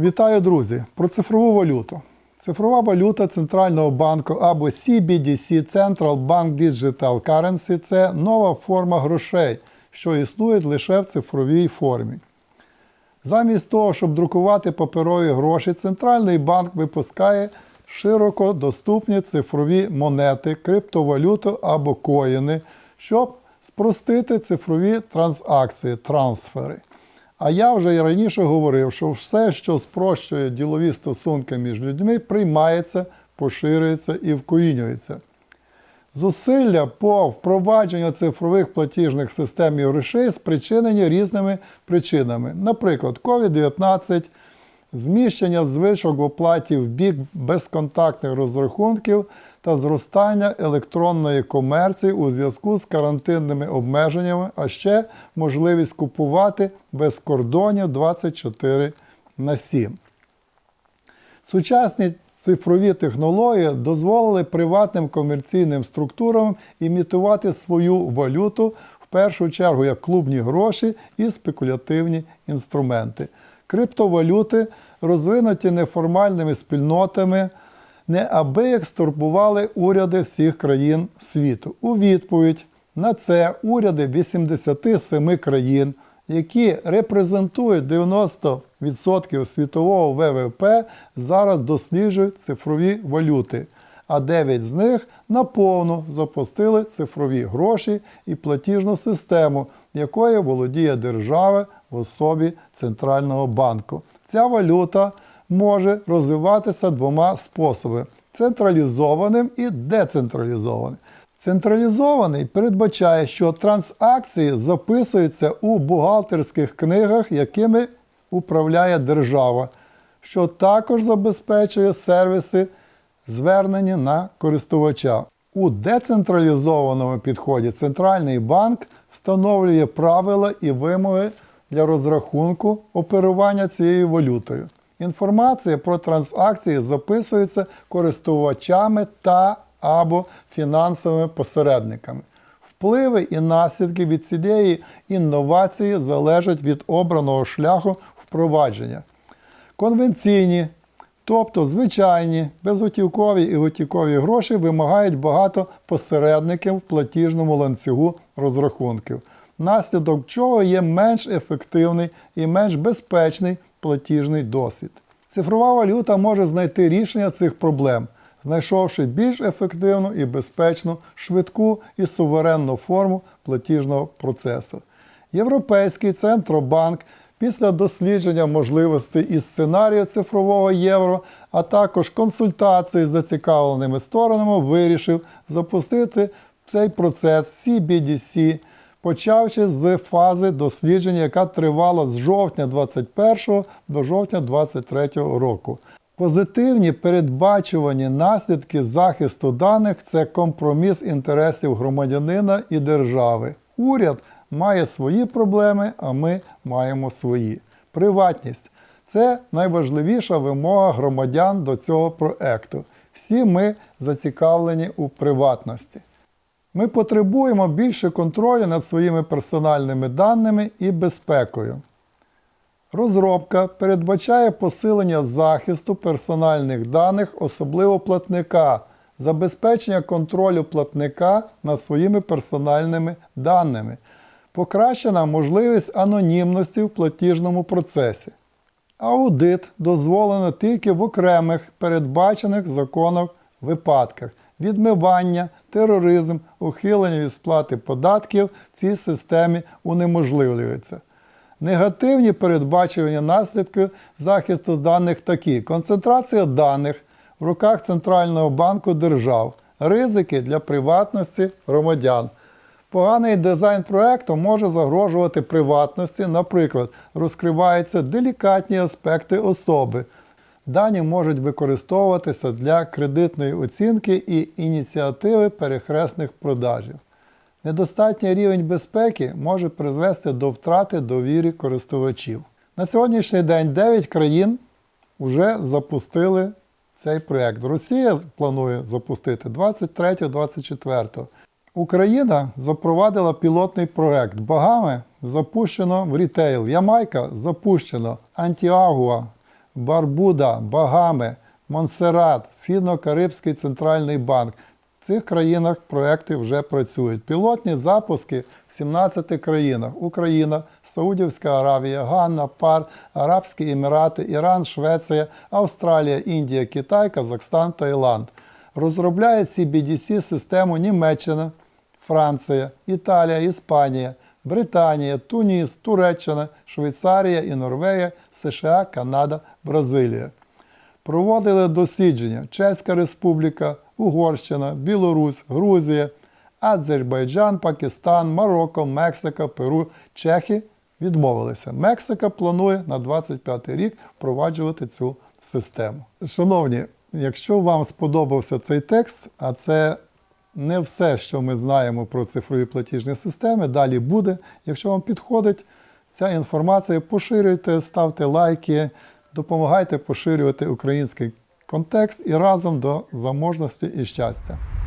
Вітаю, друзі! Про цифрову валюту. Цифрова валюта Центрального банку або CBDC Central Bank Digital Currency це нова форма грошей, що існує лише в цифровій формі. Замість того, щоб друкувати паперові гроші, Центральний банк випускає широко доступні цифрові монети, криптовалюту або коїни, щоб спростити цифрові транзакції, трансфери. А я вже і раніше говорив, що все, що спрощує ділові стосунки між людьми, приймається, поширюється і вкорінюється. Зусилля по впровадженню цифрових платіжних систем і грошей спричинені різними причинами. Наприклад, COVID-19, зміщення звичок в оплаті в бік безконтактних розрахунків та зростання електронної комерції у зв'язку з карантинними обмеженнями, а ще можливість купувати без кордонів 24 на 7. Сучасні цифрові технології дозволили приватним комерційним структурам імітувати свою валюту в першу чергу як клубні гроші і спекулятивні інструменти. Криптовалюти, розвинуті неформальними спільнотами, неабияк стурбували уряди всіх країн світу. У відповідь на це уряди 87 країн, які репрезентують 90% світового ВВП, зараз досліджують цифрові валюти. А 9 з них наповну запустили цифрові гроші і платіжну систему, якою володіє держава в особі Центрального банку. Ця валюта може розвиватися двома способами: централізованим і децентралізованим. Централізований передбачає, що транзакції записуються у бухгалтерських книгах, якими управляє держава, що також забезпечує сервіси, звернені на користувача. У децентралізованому підході центральний банк встановлює правила і вимоги для розрахунку оперування цією валютою. Інформація про транзакції записується користувачами та або фінансовими посередниками. Впливи і наслідки від цієї інновації залежать від обраного шляху впровадження. Конвенційні, тобто звичайні, безготівкові і готівкові гроші вимагають багато посередників в платіжному ланцюгу розрахунків, наслідок чого є менш ефективний і менш безпечний платіжний досвід. Цифрова валюта може знайти рішення цих проблем, знайшовши більш ефективну і безпечну, швидку і суверенну форму платіжного процесу. Європейський центробанк після дослідження можливостей і сценарію цифрового євро, а також консультації з зацікавленими сторонами, вирішив запустити цей процес CBDC, почавши з фази дослідження, яка тривала з жовтня 2021 до жовтня 2023 року. Позитивні передбачувані наслідки захисту даних це компроміс інтересів громадянина і держави. Уряд має свої проблеми, а ми маємо свої. Приватність це найважливіша вимога громадян до цього проекту. Всі ми зацікавлені у приватності. Ми потребуємо більше контролю над своїми персональними даними і безпекою. Розробка передбачає посилення захисту персональних даних, особливо платника, забезпечення контролю платника над своїми персональними даними, покращена можливість анонімності в платіжному процесі. Аудит дозволено тільки в окремих передбачених законом випадках відмивання, тероризм, ухилення від сплати податків в цій системі унеможливлюється. Негативні передбачування наслідків захисту даних такі: концентрація даних в руках Центрального банку держав, ризики для приватності громадян. Поганий дизайн проекту може загрожувати приватності, наприклад, розкриваються делікатні аспекти особи. Дані можуть використовуватися для кредитної оцінки і ініціативи перехресних продажів. Недостатній рівень безпеки може призвести до втрати довіри користувачів. На сьогоднішній день 9 країн вже запустили цей проєкт. Росія планує запустити 23-24. Україна запровадила пілотний проєкт. Багами запущено в рітейл. Ямайка запущено, Антіагуа Барбуда, Багами, Монсерат, Східно-Карибський центральний банк. В цих країнах проекти вже працюють. Пілотні запуски в 17 країнах: Україна, Саудівська Аравія, Ганна, Пар, Арабські Емірати, Іран, Швеція, Австралія, Індія, Китай, Казахстан, Таїланд. Розробляє CBDC систему Німеччина, Франція, Італія, Іспанія, Британія, Туніс, Туреччина, Швейцарія і Норвегія, США, Канада, Бразилія. Проводили дослідження Чеська Республіка, Угорщина, Білорусь, Грузія, Азербайджан, Пакистан, Марокко, Мексика, Перу, Чехи відмовилися. Мексика планує на 25 рік впроваджувати цю систему. Шановні, якщо вам сподобався цей текст, а це не все, що ми знаємо про цифрові платіжні системи, далі буде. Якщо вам підходить ця інформація, поширюйте, ставте лайки, допомагайте поширювати український контекст і разом до заможності і щастя.